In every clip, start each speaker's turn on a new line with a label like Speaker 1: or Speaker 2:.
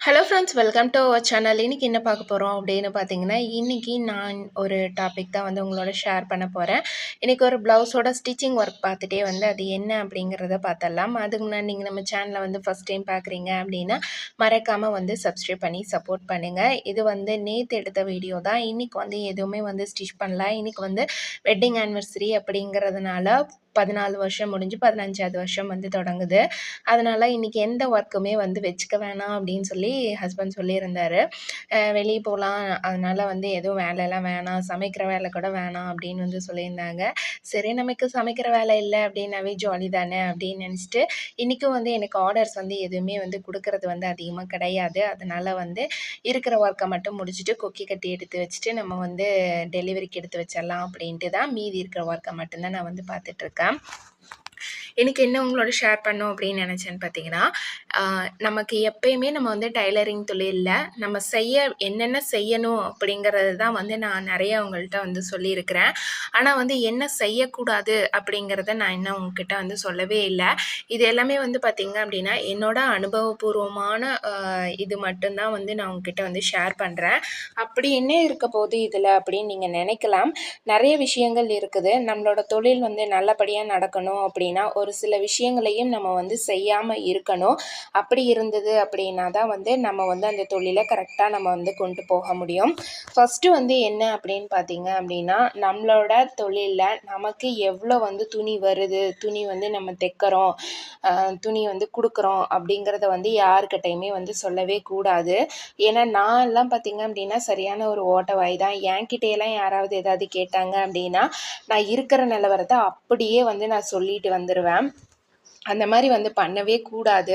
Speaker 1: Hello friends welcome to our channel இன்றைக்கி என்ன பார்க்க போகிறோம் அப்படின்னு பார்த்தீங்கன்னா இன்றைக்கி நான் ஒரு டாபிக் தான் வந்து உங்களோட ஷேர் பண்ண போகிறேன் இன்றைக்கி ஒரு ப்ளவுஸோட ஸ்டிச்சிங் ஒர்க் பார்த்துட்டே வந்து அது என்ன அப்படிங்கிறத பார்த்தலாம் அதுக்கு முன்னாடி நீங்கள் நம்ம சேனலை வந்து ஃபஸ்ட் டைம் பார்க்குறீங்க அப்படின்னா மறக்காமல் வந்து சப்ஸ்கிரைப் பண்ணி சப்போர்ட் பண்ணுங்கள் இது வந்து நேற்று எடுத்த வீடியோ தான். இன்றைக்கி வந்து எதுவுமே வந்து ஸ்டிச் பண்ணல. இன்றைக்கி வந்து வெட்டிங் ஆனிவர்சரி அப்படிங்கிறதுனால பதினாலு வருஷம் முடிஞ்சு பதினஞ்சாவது வருஷம் வந்து தொடங்குது. அதனால் இன்றைக்கி எந்த ஒர்க்குமே வந்து வச்சுக்க வேணாம் அப்படின்னு சொல்லி ஹஸ்பண்ட் சொல்லியிருந்தார். வெளியே போகலாம் அதனால் வந்து எதுவும் வேலையெல்லாம் வேணாம். சமைக்கிற வேலை கூட வேணாம் அப்படின்னு வந்து சொல்லியிருந்தாங்க. சரி நமக்கு சமைக்கிற வேலை இல்லை அப்படின்னாவே ஜாலி தானே அப்படின்னு நினச்சிட்டு இன்றைக்கும் வந்து எனக்கு ஆர்டர்ஸ் வந்து எதுவுமே வந்து கொடுக்கறது வந்து அதிகமாக கிடையாது. அதனால் வந்து இருக்கிற ஒர்க்கை மட்டும் முடிச்சுட்டு கொக்கி கட்டி எடுத்து வச்சுட்டு நம்ம வந்து டெலிவரிக்கு எடுத்து வச்சிடலாம் அப்படின்ட்டு தான் மீதி இருக்கிற ஒர்க்கை மட்டும்தான் நான் வந்து பார்த்துட்ருக்கேன் இருக்கேன் இன்றைக்கி என்ன உங்களோட ஷேர் பண்ணும் அப்படின்னு நினச்சேன்னு பார்த்தீங்கன்னா நமக்கு எப்பயுமே நம்ம வந்து டைலரிங் தொழிலில் நம்ம செய்ய என்னென்ன செய்யணும் அப்படிங்கிறது தான் வந்து நான் நிறைய உங்கள்கிட்ட வந்து சொல்லியிருக்கிறேன். ஆனால் வந்து என்ன செய்யக்கூடாது அப்படிங்கிறத நான் இன்னும் உங்ககிட்ட வந்து சொல்லவே இல்லை. இது எல்லாமே வந்து பார்த்திங்க அப்படின்னா என்னோட அனுபவபூர்வமான இது மட்டும்தான் வந்து நான் உங்ககிட்ட வந்து ஷேர் பண்ணுறேன் அப்படி என்ன இருக்க போகுது இதில் அப்படின்னு நீங்கள் நினைக்கலாம். நிறைய விஷயங்கள் இருக்குது. நம்மளோட தொழில் வந்து நல்லபடியாக நடக்கணும் அப்படின்னா ஒரு ஒரு சில விஷயங்களையும் நம்ம வந்து செய்யாமல் இருக்கணும். அப்படி இருந்தது அப்படின்னா தான் வந்து நம்ம வந்து அந்த தொழிலை கரெக்டாக நம்ம வந்து கொண்டு போக முடியும். ஃபஸ்ட்டு வந்து என்ன அப்படின்னு பார்த்தீங்க அப்படின்னா நம்மளோட தொழிலில் நமக்கு எவ்வளோ வந்து துணி வருது துணி வந்து நம்ம தைக்கிறோம் துணி வந்து கொடுக்குறோம் அப்படிங்கிறத வந்து யாருக்கிட்டையுமே வந்து சொல்லவே கூடாது. ஏன்னா நான் எல்லாம் பார்த்தீங்க அப்படின்னா சரியான ஒரு ஓட்டவாய் தான். என்கிட்டையெல்லாம் யாராவது ஏதாவது கேட்டாங்க அப்படின்னா நான் இருக்கிற நிலவரத்தை அப்படியே வந்து நான் சொல்லிட்டு வந்துடுவேன் சொல்லுவேன் அந்த மாதிரி வந்து பண்ணவே கூடாது.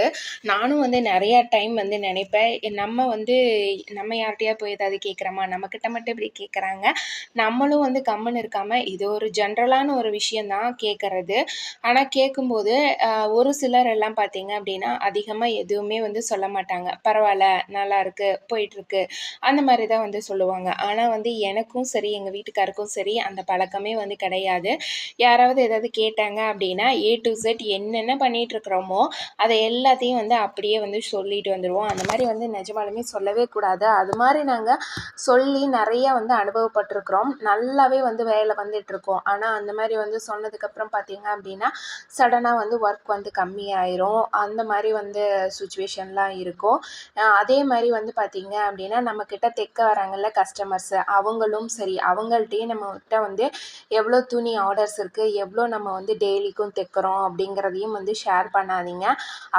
Speaker 1: நானும் வந்து நிறையா டைம் வந்து நினைப்பேன். நம்ம வந்து நம்ம யார்கிட்டயா போய் ஏதாவது கேட்குறோமா? நம்மக்கிட்ட மட்டும் இப்படி கேட்குறாங்க. நம்மளும் வந்து கம்முன்னு இருக்காமல் இது ஒரு ஜென்ரலான ஒரு விஷயந்தான் கேட்குறது. ஆனால் கேட்கும்போது ஒரு சிலர் எல்லாம் பார்த்தீங்க அப்படின்னா அதிகமாக எதுவுமே வந்து சொல்ல மாட்டாங்க. பரவாயில்ல நல்லா இருக்கு போயிட்டுருக்கு அந்த மாதிரி தான் வந்து சொல்லுவாங்க. ஆனால் வந்து எனக்கும் சரி எங்கள் வீட்டுக்காருக்கும் சரி அந்த பழக்கமே வந்து கிடையாது. யாராவது ஏதாவது கேட்டாங்க அப்படின்னா ஏ டு செட் என்னென்ன பண்ணிகிட்ருக்குறோமோ அதை எல்லாத்தையும் வந்து அப்படியே வந்து சொல்லிட்டு வந்துடுவோம் அந்த மாதிரி வந்து நிஜமாலுமே சொல்லவே கூடாது. அது மாதிரி நாங்கள் சொல்லி நிறையா வந்து அனுபவப்பட்டிருக்கிறோம். நல்லாவே வந்து வேலை வந்துட்டுருக்கோம். ஆனால் அந்த மாதிரி வந்து சொன்னதுக்கப்புறம் பார்த்தீங்க அப்படின்னா சடனாக வந்து ஒர்க் வந்து கம்மியாயிரும். அந்த மாதிரி வந்து சுச்சுவேஷன்லாம் இருக்கும். அதே மாதிரி வந்து பார்த்திங்க அப்படின்னா நம்மக்கிட்ட தைக்க வராங்கல்ல கஸ்டமர்ஸு அவங்களும் சரி அவங்கள்ட்டையும் நம்மக்கிட்ட வந்து எவ்வளோ துணி ஆர்டர்ஸ் இருக்குது எவ்வளோ நம்ம வந்து டெய்லிக்கும் தைக்கிறோம் அப்படிங்கிறதையும் வந்து வந்து ஷேர் பண்ணாதீங்க.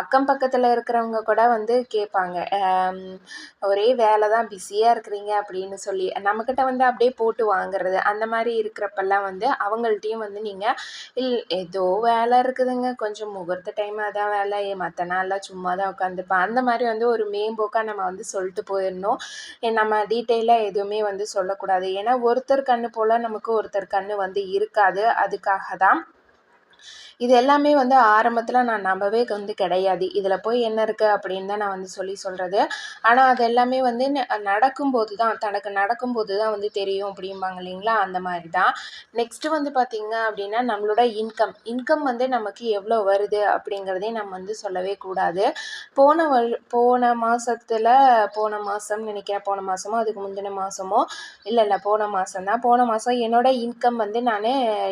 Speaker 1: அக்கம் பக்கத்தில் இருக்கிறவங்க கூட வந்து கேட்பாங்க. ஒரே வேலை தான் பிஸியாக இருக்கிறீங்க அப்படின்னு சொல்லி. நம்மக்கிட்ட வந்து அப்படியே போட்டு வாங்குறது. அந்த மாதிரி இருக்கிறப்பெல்லாம் வந்து அவங்கள்ட்டையும் வந்து நீங்கள் இல் ஏதோ வேலை இருக்குதுங்க. கொஞ்சம் முகூர்த்த டைம் அதான் வேலை. மற்ற நாளில் சும்மா தான் உட்காந்துப்பேன். அந்த மாதிரி வந்து ஒரு மேம்போக்காக நம்ம வந்து சொல்லிட்டு போயிடணும். நம்ம டீட்டெயிலாக எதுவுமே வந்து சொல்லக்கூடாது. ஏன்னா ஒருத்தர் கண்ணு போல் நமக்கு ஒருத்தர் கண்ணு வந்து இருக்காது. அதுக்காக தான் இது எல்லாமே வந்து ஆரம்பத்தில் நான் நம்பவே வந்து கிடையாது. இதில் போய் என்ன இருக்குது அப்படின்னு தான் நான் வந்து சொல்லி சொல்கிறது ஆனால் அது எல்லாமே வந்து நடக்கும்போது தான் தனக்கு நடக்கும்போது தான் வந்து தெரியும் அப்படிம்பாங்க இல்லைங்களா? அந்த மாதிரி தான் நெக்ஸ்ட்டு வந்து பார்த்திங்க அப்படின்னா நம்மளோட இன்கம் இன்கம் வந்து நமக்கு எவ்வளோ வருது அப்படிங்கிறதையும் நம்ம வந்து சொல்லவே கூடாது. போன வரு போன மாதத்தில் போன மாதம் நினைக்கிறேன் போன மாதமோ அதுக்கு முந்தின மாதமோ இல்லை இல்லை போன மாதம் தான் போன மாதம் என்னோடய இன்கம் வந்து நான்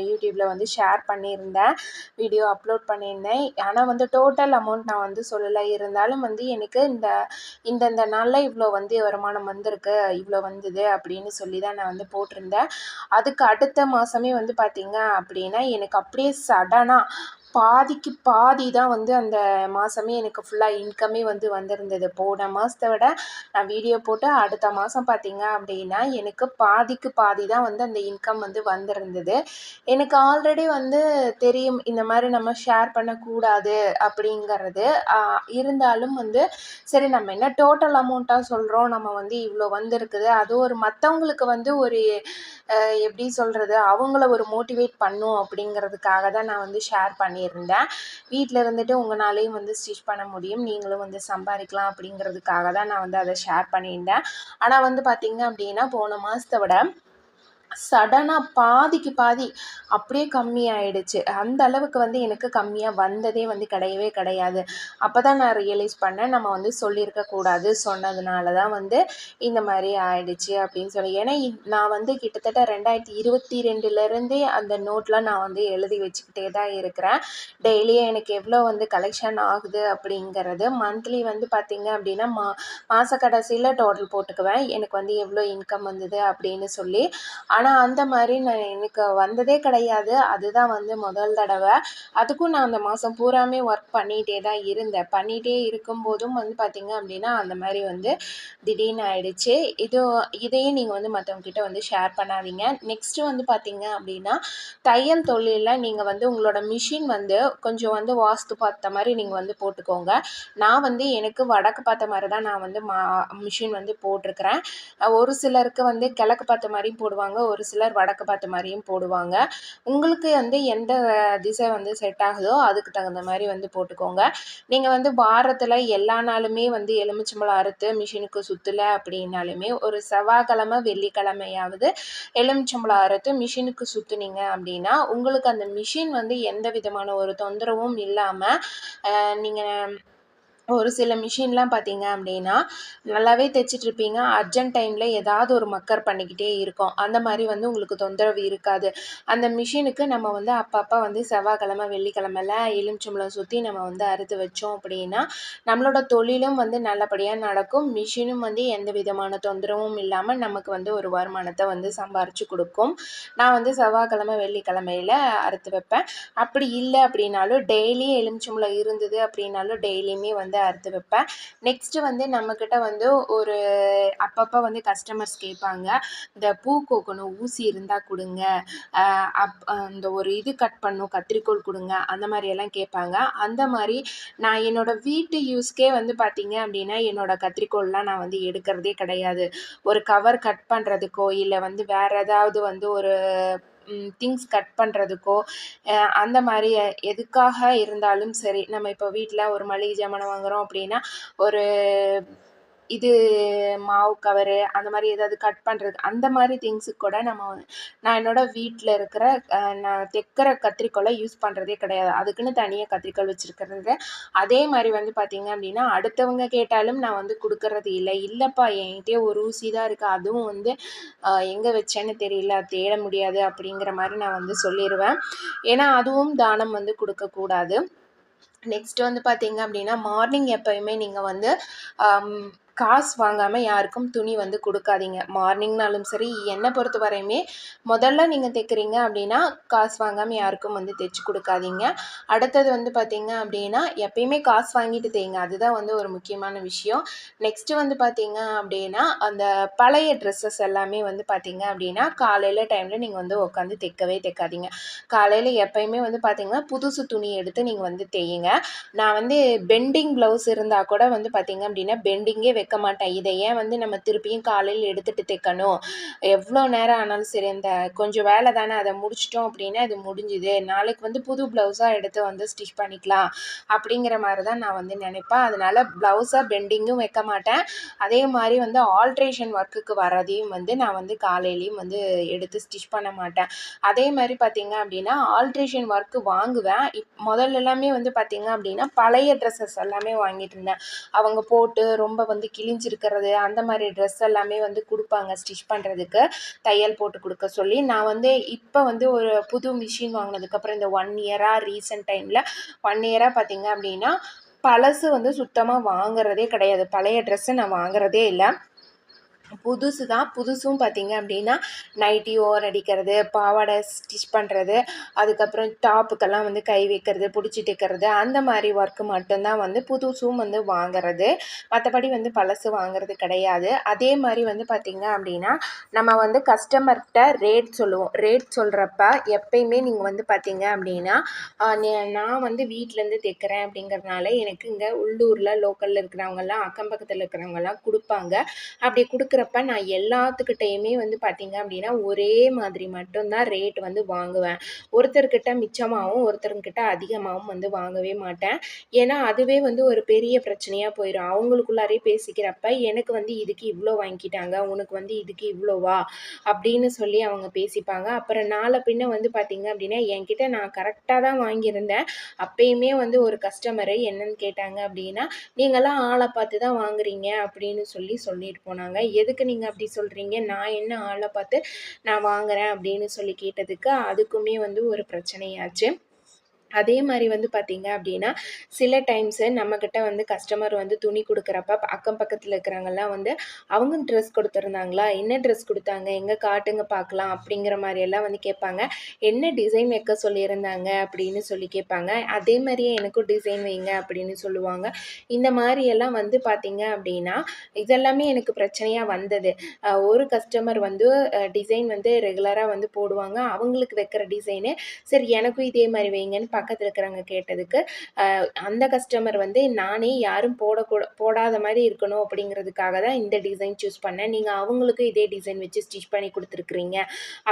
Speaker 1: யூடியூப்பில் வந்து ஷேர் பண்ணியிருந்தேன். வீடியோ அப்லோட் பண்ணியிருந்தேன். ஆனால் வந்து டோட்டல் அமௌண்ட் நான் வந்து சொல்லலை. இருந்தாலும் வந்து எனக்கு இந்த இந்தந்த நாளில் இவ்வளோ வந்து வருமானம் வந்திருக்கு இவ்வளோ வந்தது அப்படின்னு சொல்லி தான் நான் வந்து போட்டிருந்தேன். அதுக்கு அடுத்த மாதமே வந்து பார்த்திங்க அப்படின்னா எனக்கு அப்படியே சடனாக பாதிக்கு பாதி தான் வந்து அந்த மாதமே எனக்கு ஃபுல்லாக இன்கமே வந்து வந்திருந்தது. போன மாதத்தை விட நான் வீடியோ போட்டு அடுத்த மாதம் பார்த்திங்க அப்படின்னா எனக்கு பாதிக்கு பாதி தான் வந்து அந்த இன்கம் வந்து வந்திருந்தது. எனக்கு ஆல்ரெடி வந்து தெரியும் இந்த மாதிரி நம்ம ஷேர் பண்ணக்கூடாது அப்படிங்கிறது. இருந்தாலும் வந்து சரி நம்ம என்ன டோட்டல் அமௌண்ட்டாக சொல்கிறோம் நம்ம வந்து இவ்வளோ வந்திருக்குது. அது ஒரு மற்றவங்களுக்கு வந்து ஒரு எப்படி சொல்கிறது அவங்கள ஒரு மோட்டிவேட் பண்ணும் அப்படிங்கிறதுக்காக தான் நான் வந்து ஷேர் பண்ணி பண்ணியிருந்தேன் வீட்டில் இருந்துட்டு உங்களாலேயும் வந்து ஸ்டிச் பண்ண முடியும். நீங்களும் வந்து சம்பாதிக்கலாம் அப்படிங்கிறதுக்காக தான் நான் வந்து அதை ஷேர் பண்ணியிருந்தேன். ஆனால் வந்து பார்த்திங்க அப்படின்னா போன மாதத்தை விட சடனாக பாதிக்கு பாதி அப்படியே கம்மியாயிடுச்சு. அந்த அளவுக்கு வந்து எனக்கு கம்மியாக வந்ததே வந்து கிடையவே கிடையாது. அப்போ தான் நான் ரியலைஸ் பண்ணேன் நம்ம வந்து சொல்லியிருக்கக்கூடாது சொன்னதுனால தான் வந்து இந்த மாதிரி ஆயிடுச்சு அப்படின்னு சொல்லி. ஏன்னா நான் வந்து கிட்டத்தட்ட ரெண்டாயிரத்தி இருபத்தி ரெண்டுலேருந்தே அந்த நோட்லாம் நான் வந்து எழுதி வச்சுக்கிட்டே தான் இருக்கிறேன். டெய்லியும் எனக்கு எவ்வளோ வந்து கலெக்ஷன் ஆகுது அப்படிங்கிறது மந்த்லி வந்து பார்த்திங்க அப்படின்னா மா மாத கடைசியில் டோட்டல் போட்டுக்குவேன். எனக்கு வந்து எவ்வளோ இன்கம் வந்தது அப்படின்னு சொல்லி. ஆனால் ஆனால் அந்த மாதிரி நான் எனக்கு வந்ததே கிடையாது. அதுதான் வந்து முதல் தடவை. அதுக்கும் நான் அந்த மாதம் பூராமே ஒர்க் பண்ணிகிட்டே தான் இருந்தேன். பண்ணிகிட்டே இருக்கும்போதும் வந்து பார்த்திங்க அப்படின்னா அந்த மாதிரி வந்து திடீர்னு ஆயிடுச்சு. இது இதையும் நீங்கள் வந்து மற்றவங்கக்கிட்ட வந்து ஷேர் பண்ணாதீங்க. நெக்ஸ்ட்டு வந்து பார்த்திங்க அப்படின்னா தையல் தொழிலில் நீங்கள் வந்து உங்களோட மிஷின் வந்து கொஞ்சம் வந்து வாஸ்து பார்த்த மாதிரி நீங்கள் வந்து போட்டுக்கோங்க. நான் வந்து எனக்கு வடக்கு பார்த்த மாதிரி தான் நான் வந்து மா மிஷின் வந்து போட்டிருக்கிறேன். ஒரு சிலருக்கு வந்து கிழக்கு பார்த்த மாதிரியும் போடுவாங்க ஒரு சிலர் வடக்கு பார்த்த மாதிரியும் போடுவாங்க. உங்களுக்கு வந்து எந்த திசை வந்து செட் ஆகுதோ அதுக்கு தகுந்த மாதிரி வந்து போட்டுக்கோங்க. நீங்கள் வந்து வாரத்தில் எல்லா நாளுமே வந்து எலுமிச்சம்பழம் அறுத்து மிஷினுக்கு சுற்றலை அப்படின்னாலுமே ஒரு செவ்வாய்க்கிழமை வெள்ளிக்கிழமையாவது எலுமிச்சம்பழம் அறுத்து மிஷினுக்கு சுற்றுனீங்க அப்படின்னா உங்களுக்கு அந்த மிஷின் வந்து எந்த விதமான ஒரு தொந்தரவும் இல்லாமல் நீங்கள் ஒரு சில மிஷின்லாம் பார்த்தீங்க அப்படின்னா நல்லாவே தைச்சிட்ருப்பீங்க. அர்ஜென்ட் டைமில் ஏதாவது ஒரு மக்கர் பண்ணிக்கிட்டே இருக்கும். அந்த மாதிரி வந்து உங்களுக்கு தொந்தரவு இருக்காது. அந்த மிஷினுக்கு நம்ம வந்து அப்பப்போ வந்து செவ்வாய்க்கிழமை வெள்ளிக்கிழமையில் எலுமிச்சம்பழம் சுற்றி நம்ம வந்து அறுத்து வச்சோம் அப்படின்னா நம்மளோட தொழிலும் வந்து நல்லபடியாக நடக்கும். மிஷினும் வந்து எந்த விதமான தொந்தரவும் இல்லாமல் நமக்கு வந்து ஒரு வருமானத்தை வந்து சம்பாரித்து கொடுக்கும். நான் வந்து செவ்வாய்க்கிழமை வெள்ளிக்கிழமையில் அறுத்து வைப்பேன். அப்படி இல்லை அப்படின்னாலும் டெய்லி எலுமிச்சம்பழம் இருந்தது அப்படின்னாலும் டெய்லியுமே வந்து வந்து அறுத்து வைப்பேன். நெக்ஸ்ட்டு வந்து நம்மக்கிட்ட வந்து ஒரு அப்பப்போ வந்து கஸ்டமர்ஸ் கேட்பாங்க இந்த பூ கோக்கணும் ஊசி இருந்தால் கொடுங்க. அப் இந்த ஒரு இது கட் பண்ணும் கத்திரிக்கோள் கொடுங்க. அந்த மாதிரியெல்லாம் கேட்பாங்க. அந்த மாதிரி நான் என்னோடய வீட்டு யூஸ்க்கே வந்து பார்த்தீங்க அப்படின்னா என்னோடய கத்திரிக்கோள்லாம் நான் வந்து எடுக்கிறதே கிடையாது. ஒரு கவர் கட் பண்ணுறதுக்கோ இல்லை வந்து வேறு ஏதாவது வந்து ஒரு திங்ஸ் கட் பண்ணுறதுக்கோ அந்த மாதிரி எதுக்காக இருந்தாலும் சரி நம்ம இப்போ வீட்டில் ஒரு மளிகை ஜாமான் வாங்குகிறோம் அப்படின்னா ஒரு இது மாவு கவரு அந்த மாதிரி ஏதாவது கட் பண்ணுறது அந்த மாதிரி திங்ஸுக்கு கூட நம்ம நான் என்னோடய வீட்டில் இருக்கிற நான் தைக்கிற கத்திரிக்கோலை யூஸ் பண்ணுறதே கிடையாது. அதுக்குன்னு தனியாக கத்திரிக்கோல் வச்சுருக்கிறது. அதே மாதிரி வந்து பார்த்திங்க அப்படின்னா அடுத்தவங்க கேட்டாலும் நான் வந்து கொடுக்கறது இல்லை. இல்லைப்பா என்கிட்டயே ஒரு ஊசி தான் இருக்குது அதுவும் வந்து எங்கே வச்சேன்னு தெரியல. தேட முடியாது அப்படிங்கிற மாதிரி நான் வந்து சொல்லிடுவேன் ஏன்னா அதுவும் தானம் வந்து கொடுக்கக்கூடாது நெக்ஸ்ட் வந்து பார்த்தீங்க அப்படின்னா மார்னிங் எப்போயுமே நீங்கள் வந்து காசு வாங்காமல் யாருக்கும் துணி வந்து கொடுக்காதீங்க. மார்னிங்னாலும் சரி என்னை பொறுத்த வரையுமே முதல்ல நீங்கள் தைக்கிறீங்க அப்படின்னா காசு வாங்காமல் யாருக்கும் வந்து தைச்சி கொடுக்காதீங்க. அடுத்தது வந்து பார்த்தீங்க அப்படின்னா எப்பயுமே காசு வாங்கிட்டு தேங்க. அதுதான் வந்து ஒரு முக்கியமான விஷயம். நெக்ஸ்ட்டு வந்து பார்த்தீங்க அப்படின்னா அந்த பழைய ட்ரெஸ்ஸஸ் எல்லாமே வந்து பார்த்தீங்க அப்படின்னா காலையில் டைமில் நீங்கள் வந்து உட்காந்து தைக்கவே தைக்காதீங்க. காலையில் எப்பயுமே வந்து பார்த்தீங்கன்னா புதுசு துணி எடுத்து நீங்கள் வந்து தையுங்க. நான் வந்து பெண்டிங் ப்ளவுஸ் இருந்தால் கூட வந்து பார்த்தீங்க அப்படின்னா பெண்டிங்கே வைக்க மாட்டேன். இதை ஏன் வந்து நம்ம திருப்பியும் காலையில் எடுத்துகிட்டு தைக்கணும்? எவ்வளோ நேரம் ஆனாலும் சரி இந்த கொஞ்சம் வேலை தானே அதை முடிச்சிட்டோம் அப்படின்னா இது முடிஞ்சுது. நாளைக்கு வந்து புது ப்ளவுஸாக எடுத்து வந்து ஸ்டிச் பண்ணிக்கலாம் அப்படிங்கிற மாதிரி தான் நான் வந்து நினைப்பேன். அதனால் ப்ளவுஸாக பெண்டிங்கும் வைக்க மாட்டேன். அதே மாதிரி வந்து ஆல்ட்ரேஷன் ஒர்க்குக்கு வரதையும் வந்து நான் வந்து காலையிலையும் வந்து எடுத்து ஸ்டிச் பண்ண மாட்டேன். அதே மாதிரி பார்த்தீங்க அப்படின்னா ஆல்ட்ரேஷன் ஒர்க்கு வாங்குவேன். இப் முதல்ல எல்லாமே வந்து பார்த்தீங்க அப்படின்னா பழைய ட்ரெஸ்ஸஸ் எல்லாமே வாங்கிட்டு இருந்தேன். அவங்க போட்டு ரொம்ப வந்து கிழிஞ்சிருக்கிறது அந்த மாதிரி ட்ரெஸ் எல்லாமே வந்து கொடுப்பாங்க ஸ்டிச் பண்ணுறதுக்கு தையல் போட்டு கொடுக்க சொல்லி. நான் வந்து இப்போ வந்து ஒரு புது மிஷின் வாங்கினதுக்கப்புறம் இந்த ஒன் இயராக ரீசெண்ட் டைமில் ஒன் இயராக பார்த்திங்க அப்படின்னா பழசு வந்து சுத்தமாக வாங்குறதே கிடையாது. பழைய ட்ரெஸ்ஸை நான் வாங்குறதே இல்லை. புதுசு தான் புதுசும் பார்த்திங்க அப்படின்னா நைட்டி ஓர் அடிக்கிறது பாவாடை ஸ்டிச் பண்ணுறது அதுக்கப்புறம் டாப்புக்கெல்லாம் வந்து கை வைக்கிறது பிடிச்சிட்டு இருக்கிறது அந்த மாதிரி ஒர்க்கு மட்டும்தான் வந்து புதுசும் வந்து வாங்குறது. மற்றபடி வந்து பழசு வாங்குறது கிடையாது. அதே மாதிரி வந்து பார்த்திங்க அப்படின்னா நம்ம வந்து கஸ்டமர்கிட்ட ரேட் சொல்லுவோம். ரேட் சொல்கிறப்ப எப்பயுமே நீங்கள் வந்து பார்த்திங்க அப்படின்னா நான் வந்து வீட்டிலேருந்து தைக்கிறேன் அப்படிங்கிறதுனால எனக்கு இங்கே உள்ளூரில் லோக்கலில் இருக்கிறவங்கெல்லாம் அக்கம் பக்கத்தில் இருக்கிறவங்கெல்லாம் கொடுப்பாங்க. அப்படி கொடுக்குற வாங்குறப்ப நான் எல்லாத்துக்கிட்டேயுமே வந்து பார்த்தீங்க அப்படின்னா ஒரே மாதிரி மட்டும்தான் ரேட் வந்து வாங்குவேன். ஒருத்தர்கிட்ட மிச்சமாகவும் ஒருத்தர்கிட்ட அதிகமாகவும் வந்து வாங்கவே மாட்டேன். ஏன்னா அதுவே வந்து ஒரு பெரிய பிரச்சனையாக போயிடும் அவங்களுக்குள்ளாரே பேசிக்கிறப்ப எனக்கு வந்து இதுக்கு இவ்வளோ வாங்கிட்டாங்க உனக்கு வந்து இதுக்கு இவ்வளோவா அப்படின்னு சொல்லி அவங்க பேசிப்பாங்க. அப்புறம் நாளை பின்ன வந்து பார்த்தீங்க அப்படின்னா என்கிட்ட நான் கரெக்டாக தான் வாங்கியிருந்தேன். அப்பயுமே வந்து ஒரு கஸ்டமரு என்னன்னு கேட்டாங்க அப்படின்னா நீங்களாம் ஆளை பார்த்து தான் வாங்குறீங்க அப்படின்னு சொல்லி சொல்லிட்டு போனாங்க. எதுக்கு நீங்கள் அப்படி சொல்கிறீங்க நான் என்ன ஆளை பார்த்து நான் வாங்குறேன் அப்படின்னு சொல்லி கேட்டதுக்கு அதுக்குமே வந்து ஒரு பிரச்சனையாச்சு. அதே மாதிரி வந்து பார்த்தீங்க அப்படின்னா சில டைம்ஸு நம்மக்கிட்ட வந்து கஸ்டமர் வந்து துணி கொடுக்குறப்ப அக்கம் பக்கத்தில் இருக்கிறவங்கலாம் வந்து அவங்க ட்ரெஸ் கொடுத்துருந்தாங்களா? என்ன ட்ரெஸ் கொடுத்தாங்க? எங்கே காட்டுங்க பார்க்கலாம் அப்படிங்கிற மாதிரியெல்லாம் வந்து கேட்பாங்க. என்ன டிசைன் வைக்க சொல்லியிருந்தாங்க? அப்படின்னு சொல்லி கேட்பாங்க. அதே மாதிரியே எனக்கும் டிசைன் வைங்க அப்படின்னு சொல்லுவாங்க. இந்த மாதிரியெல்லாம் வந்து பார்த்தீங்க அப்படின்னா இதெல்லாமே எனக்கு பிரச்சனையாக வந்தது. ஒரு கஸ்டமர் வந்து டிசைன் வந்து ரெகுலராக வந்து போடுவாங்க. அவங்களுக்கு வைக்கிற டிசைனு சரி எனக்கும் இதே மாதிரி வைங்கன்னு பக்கத்தில் இருக்கிறவங்க கேட்டதுக்கு அந்த கஸ்டமர் வந்து நானே யாரும் போடக்கூட போடாத மாதிரி இருக்கணும் அப்படிங்கிறதுக்காக தான் இந்த டிசைன் சூஸ் பண்ணேன். நீங்கள் அவங்களுக்கும் இதே டிசைன் வச்சு ஸ்டிச் பண்ணி கொடுத்துருக்குறீங்க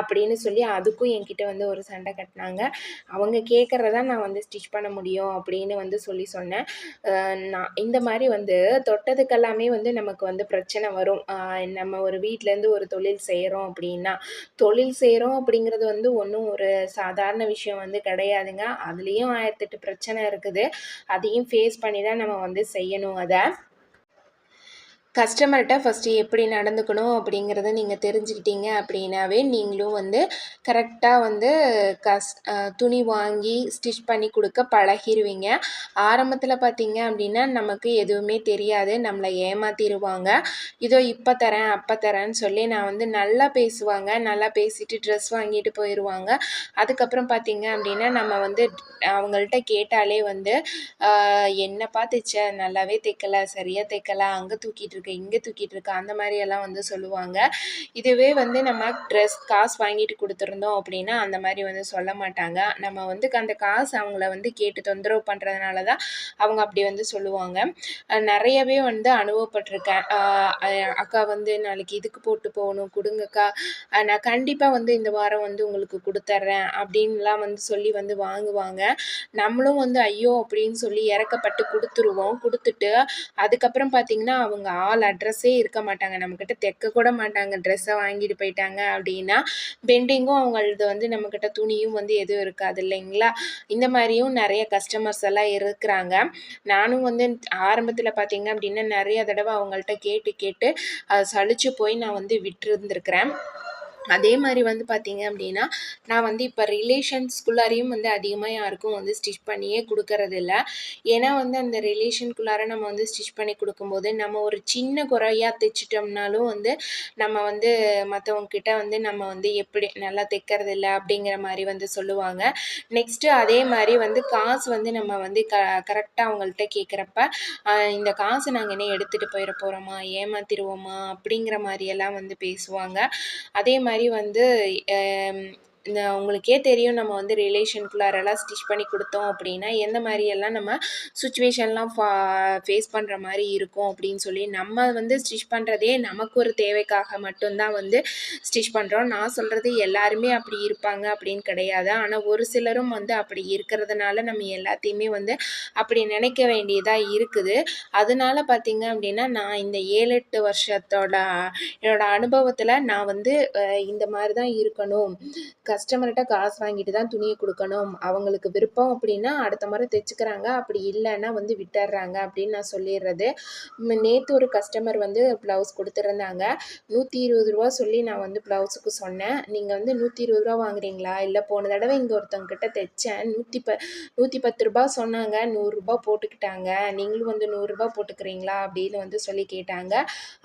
Speaker 1: அப்படின்னு சொல்லி அதுக்கும் என்கிட்ட வந்து ஒரு சண்டை கட்டினாங்க. அவங்க கேட்குறதான் நான் வந்து ஸ்டிச் பண்ண முடியும் அப்படின்னு வந்து சொல்லி சொன்னேன். நான் இந்த மாதிரி வந்து தொட்டதுக்கெல்லாமே வந்து நமக்கு வந்து பிரச்சனை வரும். நம்ம ஒரு வீட்டிலேருந்து ஒரு தொழில் செய்கிறோம் அப்படின்னா தொழில் செய்கிறோம் அப்படிங்கிறது வந்து ஒன்றும் ஒரு சாதாரண விஷயம் வந்து கிடையாதுங்க. அதுலேயும் ஆயிரத்தெட்டு பிரச்சனை இருக்குது. அதையும் ஃபேஸ் பண்ணி தான் நம்ம வந்து செய்யணும் அதை. கஸ்டமர்கிட்ட ஃபஸ்ட்டு எப்படி நடந்துக்கணும் அப்படிங்கிறத நீங்கள் தெரிஞ்சுக்கிட்டீங்க அப்படின்னாவே நீங்களும் வந்து கரெக்டாக வந்து கஸ் துணி வாங்கி ஸ்டிச் பண்ணி கொடுக்க பழகிடுவீங்க ஆரம்பத்தில் பார்த்தீங்க அப்படின்னா நமக்கு எதுவுமே தெரியாது. நம்மளை ஏமாத்திடுவாங்க இதோ இப்போ தரேன் அப்போ தரேன்னு சொல்லி நான் வந்து நல்லா பேசுவாங்க. நல்லா பேசிட்டு ட்ரெஸ் வாங்கிட்டு போயிடுவாங்க அதுக்கப்புறம் பார்த்தீங்க அப்படின்னா நம்ம வந்து அவங்கள்ட்ட கேட்டாலே வந்து என்னப்பா தைச்ச? நல்லாவே தைக்கலை. சரியாக தைக்கலை. அங்கே தூக்கிட்டு இருக்க இங்கே தூக்கிட்டு இருக்க அந்த மாதிரியெல்லாம் வந்து சொல்லுவாங்க. இதுவே வந்து நம்ம ட்ரெஸ் காசு வாங்கிட்டு கொடுத்துருந்தோம் அப்படின்னா அந்த மாதிரி வந்து சொல்ல மாட்டாங்க. நம்ம வந்து அந்த காசு அவங்கள வந்து கேட்டு தொந்தரவு பண்ணுறதுனால தான் அவங்க அப்படி வந்து சொல்லுவாங்க. நிறையவே வந்து அனுபவப்பட்டிருக்கேன். அக்கா வந்து நாளைக்கு இதுக்கு போட்டு போகணும் கொடுங்கக்கா. நான் கண்டிப்பாக வந்து இந்த வாரம் வந்து உங்களுக்கு கொடுத்துட்றேன் அப்படின்லாம் வந்து சொல்லி வந்து வாங்குவாங்க. நம்மளும் வந்து ஐயோ அப்படின்னு சொல்லி இறக்கப்பட்டு கொடுத்துருவோம் கொடுத்துட்டு அதுக்கப்புறம் பார்த்திங்கன்னா அவங்க ஆல் அட்ரஸே இருக்க மாட்டாங்க. நம்மக்கிட்ட தைக்க கூட மாட்டாங்க. ட்ரெஸ்ஸை வாங்கிட்டு போயிட்டாங்க அப்படின்னா பெண்டிங்கும் அவங்களது வந்து நம்மக்கிட்ட துணியும் வந்து எதுவும் இருக்காது இல்லைங்களா? இந்த மாதிரியும் நிறைய கஸ்டமர்ஸ் எல்லாம் இருக்கிறாங்க. நானும் வந்து ஆரம்பத்தில் பார்த்தீங்க அப்படின்னா நிறைய தடவை அவங்கள்ட்ட கேட்டு கேட்டு அதை சளிச்சு போய் நான் வந்து விட்டுருந்துருக்குறேன். அதே மாதிரி வந்து பார்த்தீங்க அப்படின்னா நான் வந்து இப்போ ரிலேஷன்ஸ்குள்ளாரையும் வந்து அதிகமாக யாருக்கும் வந்து ஸ்டிச் பண்ணியே கொடுக்கறதில்ல. ஏன்னா வந்து அந்த ரிலேஷனுக்குள்ளார நம்ம வந்து ஸ்டிச் பண்ணி கொடுக்கும்போது நம்ம ஒரு சின்ன குறையாக தைச்சிட்டோம்னாலும் வந்து நம்ம வந்து மற்றவங்கக்கிட்ட வந்து நம்ம வந்து எப்படி நல்லா தைக்கிறதில்ல அப்படிங்கிற மாதிரி வந்து சொல்லுவாங்க. நெக்ஸ்ட்டு அதே மாதிரி வந்து காசு வந்து நம்ம வந்து க கரெக்டாக அவங்கள்ட்ட கேட்குறப்ப இந்த காசு நாங்கள் என்ன எடுத்துகிட்டு போயிட போகிறோமா ஏமாத்திடுவோமா அப்படிங்கிற மாதிரியெல்லாம் வந்து பேசுவாங்க. அதே மாதிரி மாதிரி வந்து இந்த உங்களுக்கே தெரியும் நம்ம வந்து ரிலேஷனுக்குள்ளாரெல்லாம் ஸ்டிச் பண்ணி கொடுத்தோம் அப்படின்னா எந்த மாதிரியெல்லாம் நம்ம சுச்சுவேஷன்லாம் ஃபா ஃபேஸ் பண்ணுற மாதிரி இருக்கும் அப்படின்னு சொல்லி நம்ம வந்து ஸ்டிச் பண்ணுறதே நமக்கு ஒரு தேவைக்காக மட்டும்தான் வந்து ஸ்டிச் பண்ணுறோம் நான் சொல்கிறது எல்லாருமே அப்படி இருப்பாங்க அப்படின்னு கிடையாது. ஆனால் ஒரு சிலரும் வந்து அப்படி இருக்கிறதுனால நம்ம எல்லாத்தையுமே வந்து அப்படி நினைக்க வேண்டியதாக இருக்குது. அதனால பார்த்திங்க அப்படின்னா நான் இந்த ஏழு எட்டு வருஷத்தோட என்னோடய அனுபவத்தில் நான் வந்து இந்த மாதிரி தான் இருக்கணும் கஸ்டமர்கிட்ட காசு வாங்கிட்டு தான் துணியை கொடுக்கணும். அவங்களுக்கு விருப்பம் அப்படின்னா அடுத்த முறை தைச்சிக்கிறாங்க. அப்படி இல்லைன்னா வந்து விட்டுடுறாங்க அப்படின்னு நான் சொல்லிடுறது. நேற்று ஒரு கஸ்டமர் வந்து ப்ளவுஸ் கொடுத்துருந்தாங்க. நூற்றி இருபது ரூபா சொல்லி நான் வந்து ப்ளவுஸுக்கு சொன்னேன். நீங்கள் வந்து நூற்றி இருபது ரூபா வாங்குறீங்களா? இல்லை போன தடவை இங்கே ஒருத்தவங்கிட்ட தைச்சேன். நூற்றி ப நூற்றி பத்து ரூபா சொன்னாங்க. நூறுரூபா போட்டுக்கிட்டாங்க. நீங்களும் வந்து நூறுரூபா போட்டுக்கிறீங்களா? அப்படின்னு வந்து சொல்லி கேட்டாங்க.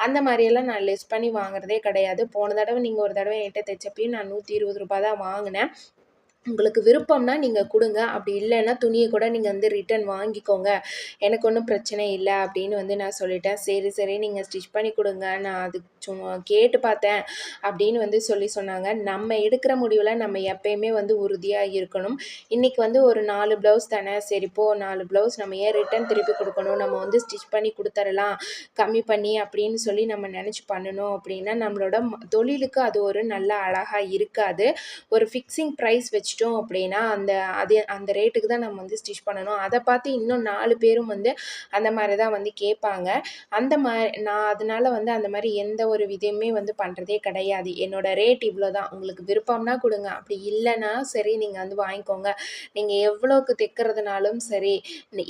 Speaker 1: அந்த மாதிரியெல்லாம் நான் லெஸ் பண்ணி வாங்குறதே கிடையாது. போன தடவை நீங்கள் ஒரு தடவை என்கிட்ட தைச்சப்பையும் நான் நூற்றி இருபது ரூபா தான் வாங்கினேன். உங்களுக்கு விருப்பம்னா நீங்கள் கொடுங்க. அப்படி இல்லைன்னா துணியை கூட நீங்கள் வந்து ரிட்டன் வாங்கிக்கோங்க. எனக்கு ஒன்றும் பிரச்சனை இல்லை அப்படின்னு வந்து நான் சொல்லிட்டேன். சரி சரி நீங்கள் ஸ்டிச் பண்ணி கொடுங்க. நான் அது சும்மா கேட்டு பார்த்தேன் அப்படின்னு வந்து சொல்லி சொன்னாங்க. நம்ம எடுக்கிற முடிவில் நம்ம எப்பயுமே வந்து உறுதியாக இருக்கணும். இன்றைக்கி வந்து ஒரு நாலு ப்ளவுஸ் தானே? சரி போ. நாலு ப்ளவுஸ் நம்ம ஏன் ரிட்டன் திருப்பி கொடுக்கணும்? நம்ம வந்து ஸ்டிச் பண்ணி கொடுத்துடலாம். கம்மி பண்ணி அப்படின்னு சொல்லி நம்ம நினச்சி பண்ணணும் அப்படின்னா நம்மளோட ம- தொழிலுக்கு அது ஒரு நல்ல அழகாக இருக்காது. ஒரு ஃபிக்ஸிங் ப்ரைஸ் வச்சு வச்சிட்டோம் அப்படின்னா அந்த அது அந்த ரேட்டுக்கு தான் நம்ம வந்து ஸ்டிச் பண்ணணும். அதை பார்த்து இன்னும் நாலு பேரும் வந்து அந்த மாதிரி தான் வந்து கேட்பாங்க. அந்த மாதிரி நான் அதனால் வந்து அந்த மாதிரி எந்த ஒரு விதையுமே வந்து பண்ணுறதே கிடையாது. என்னோட ரேட் இவ்வளோ தான். உங்களுக்கு விருப்பம்னா கொடுங்க. அப்படி இல்லைன்னா சரி நீங்கள் வந்து வாங்கிக்கோங்க. நீங்கள் எவ்வளோக்கு தைக்கிறதுனாலும் சரி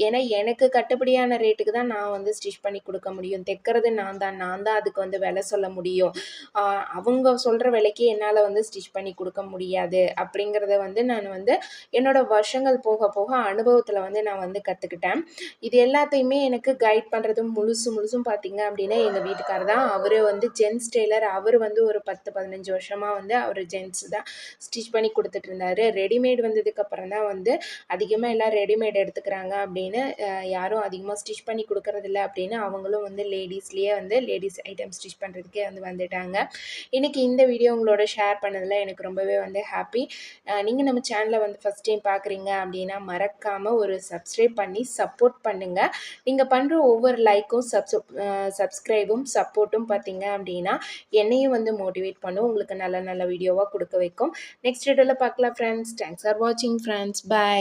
Speaker 1: ஏன்னா எனக்கு கட்டுப்படியான ரேட்டுக்கு தான் நான் வந்து ஸ்டிச் பண்ணி கொடுக்க முடியும். தைக்கிறது நான் தான். நான் தான் அதுக்கு வந்து விலை சொல்ல முடியும். அவங்க சொல்கிற விலைக்கு என்னால் வந்து ஸ்டிச் பண்ணி கொடுக்க முடியாது அப்படிங்கிறத வந்து வந்து நான் வந்து என்னோட வருஷங்கள் போக போக அனுபவத்தில் வந்து நான் வந்து கற்றுக்கிட்டேன் இது எல்லாத்தையுமே எனக்கு கைட் பண்ணுறதும் முழுசு முழுசும் பார்த்தீங்க அப்படின்னா எங்கள் வீட்டுக்காரர் தான். அவர் வந்து ஜென்ஸ் டெய்லர். அவர் வந்து ஒரு பத்து பதினஞ்சு வருஷமாக வந்து அவர் ஜென்ஸ் தான் ஸ்டிச் பண்ணி கொடுத்துட்டு இருந்தார். ரெடிமேட் வந்ததுக்கப்புறம் தான் வந்து அதிகமாக எல்லாம் ரெடிமேட் எடுத்துக்கிறாங்க அப்படின்னு யாரும் அதிகமாக ஸ்டிச் பண்ணி கொடுக்கறதில்ல அப்படின்னு அவங்களும் வந்து லேடிஸ்லேயே வந்து லேடிஸ் ஐட்டம் ஸ்டிச் பண்ணுறதுக்கே வந்து வந்துட்டாங்க. இன்றைக்கி இந்த வீடியோ உங்களோட ஷேர் பண்ணதில் எனக்கு ரொம்பவே வந்து ஹாப்பி. நீங்கள் நீங்கள் நம்ம சேனலை வந்து ஃபஸ்ட் டைம் பார்க்குறீங்க அப்படின்னா மறக்காமல் ஒரு சப்ஸ்கிரைப் பண்ணி சப்போர்ட் பண்ணுங்கள் நீங்கள் பண்ணுற ஒவ்வொரு லைக்கும் சப்ஸ் சப்ஸ்கிரைபும் சப்போர்ட்டும் பார்த்தீங்க அப்படின்னா என்னையும் வந்து மோட்டிவேட் பண்ணும். உங்களுக்கு நல்ல நல்ல வீடியோவாக கொடுக்க வைக்கும். நெக்ஸ்ட் வீடியோவில் பார்க்கலாம் ஃப்ரெண்ட்ஸ் தேங்க்ஸ் ஃபார் வாட்சிங் ஃப்ரெண்ட்ஸ் பை